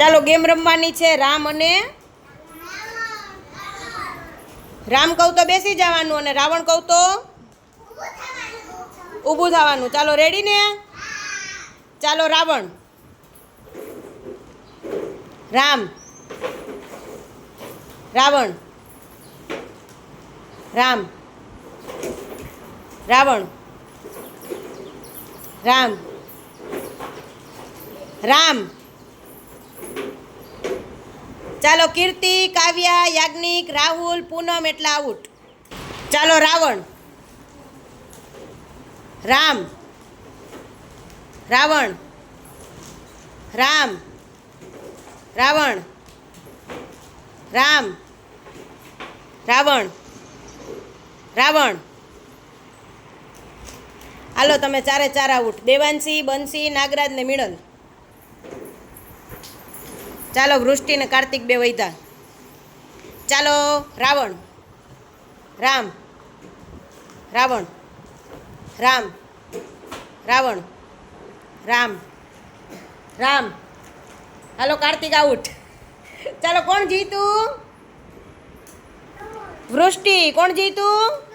ચાલો ગેમ રમવાની છે રામ અને રામ કહું તો બેસી જવાનું અને રાવણ કહું તો ઊભું થવાનું. ચાલો રેડી ને? ચાલો રાવણ. રામ. રાવણ. રામ. રાવણ. રામ. રામ. ચાલો કીર્તિ, કાવ્યા, યાજ્ઞિક, રાહુલ, પૂનમ એટલે આઉટ. ચાલો રાવણ. રામ. રાવણ. રામ. રાવણ. રામ. રાવણ. રાવણ. હાલો, તમે ચારે ચાર આઉટ. દેવાંશી બંસી નાગરાજ ને મિળન ચાલો વૃષ્ટિ ને કાર્તિક બે વૈધા. ચાલો રાવણ. રામ. રાવણ. રામ. રાવણ. રામ. રામ. હાલો કાર્તિક આઉટ. ચાલો કોણ જીતું? વૃષ્ટિ, કોણ જીતું?